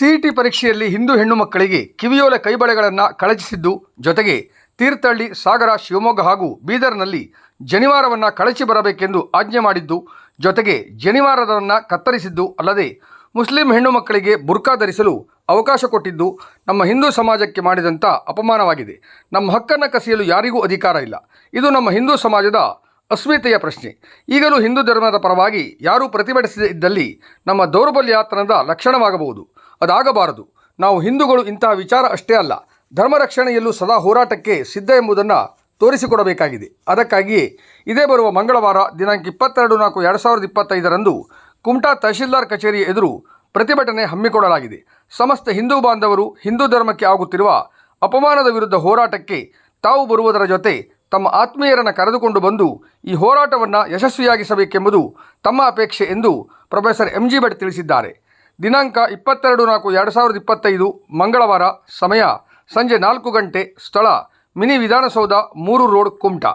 CET ಪರೀಕ್ಷೆಯಲ್ಲಿ ಹಿಂದೂ ಹೆಣ್ಣು ಮಕ್ಕಳಿಗೆ ಕಿವಿಯೋಲೆ ಕೈಬಳೆಗಳನ್ನು ಕಳಚಿಸಿದ್ದು ಜೊತೆಗೆ ತೀರ್ಥಹಳ್ಳಿ, ಸಾಗರ, ಶಿವಮೊಗ್ಗ ಹಾಗೂ ಬೀದರ್ನಲ್ಲಿ ಜನಿವಾರವನ್ನು ಕಳಚಿ ಬರಬೇಕೆಂದು ಆಜ್ಞೆ ಮಾಡಿದ್ದು, ಜೊತೆಗೆ ಜನಿವಾರದನ್ನು ಕತ್ತರಿಸಿದ್ದು ಅಲ್ಲದೆ ಮುಸ್ಲಿಂ ಹೆಣ್ಣು ಮಕ್ಕಳಿಗೆ ಬುರ್ಕಾ ಧರಿಸಲು ಅವಕಾಶ ಕೊಟ್ಟಿದ್ದು ನಮ್ಮ ಹಿಂದೂ ಸಮಾಜಕ್ಕೆ ಮಾಡಿದಂಥ ಅಪಮಾನವಾಗಿದೆ. ನಮ್ಮ ಹಕ್ಕನ್ನು ಕಸಿಯಲು ಯಾರಿಗೂ ಅಧಿಕಾರ ಇಲ್ಲ. ಇದು ನಮ್ಮ ಹಿಂದೂ ಸಮಾಜದ ಅಸ್ಮಿತೆಯ ಪ್ರಶ್ನೆ. ಈಗಲೂ ಹಿಂದೂ ಧರ್ಮದ ಪರವಾಗಿ ಯಾರೂ ಪ್ರತಿಭಟಿಸದೇ ಇದ್ದಲ್ಲಿ ನಮ್ಮ ದೌರ್ಬಲ್ಯಾತನದ ಲಕ್ಷಣವಾಗಬಹುದು. ಅದಾಗಬಾರದು. ನಾವು ಹಿಂದೂಗಳು ಇಂತಹ ವಿಚಾರ ಅಷ್ಟೇ ಅಲ್ಲ, ಧರ್ಮ ರಕ್ಷಣೆಯಲ್ಲೂ ಸದಾ ಹೋರಾಟಕ್ಕೆ ಸಿದ್ಧ ಎಂಬುದನ್ನು ತೋರಿಸಿಕೊಡಬೇಕಾಗಿದೆ. ಅದಕ್ಕಾಗಿಯೇ ಇದೇ ಬರುವ ಮಂಗಳವಾರ, ದಿನಾಂಕ ಇಪ್ಪತ್ತೆರಡು ನಾಲ್ಕು ಎರಡು ಸಾವಿರದ ಇಪ್ಪತ್ತೈದರಂದು ಕುಮಟಾ ತಹಶೀಲ್ದಾರ್ ಕಚೇರಿ ಎದುರು ಪ್ರತಿಭಟನೆ ಹಮ್ಮಿಕೊಳ್ಳಲಾಗಿದೆ. ಸಮಸ್ತ ಹಿಂದೂ ಬಾಂಧವರು ಹಿಂದೂ ಧರ್ಮಕ್ಕೆ ಆಗುತ್ತಿರುವ ಅಪಮಾನದ ವಿರುದ್ಧ ಹೋರಾಟಕ್ಕೆ ತಾವು ಬರುವುದರ ಜೊತೆ ತಮ್ಮ ಆತ್ಮೀಯರನ್ನು ಕರೆದುಕೊಂಡು ಬಂದು ಈ ಹೋರಾಟವನ್ನು ಯಶಸ್ವಿಯಾಗಿಸಬೇಕೆಂಬುದು ತಮ್ಮ ಅಪೇಕ್ಷೆ ಎಂದು ಪ್ರೊಫೆಸರ್ ಎಂ ಜಿ ಭಟ್ ತಿಳಿಸಿದ್ದಾರೆ. ದಿನಾಂಕ ಇಪ್ಪತ್ತೆರಡು ನಾಲ್ಕು ಎರಡು ಸಾವಿರದ ಇಪ್ಪತ್ತೈದು, ಮಂಗಳವಾರ, ಸಮಯ ಸಂಜೆ ನಾಲ್ಕು ಗಂಟೆ, ಸ್ಥಳ, ಮಿನಿ ವಿಧಾನಸೌಧ, ಮೂರು ರೋಡ್ ಕುಮಟಾ.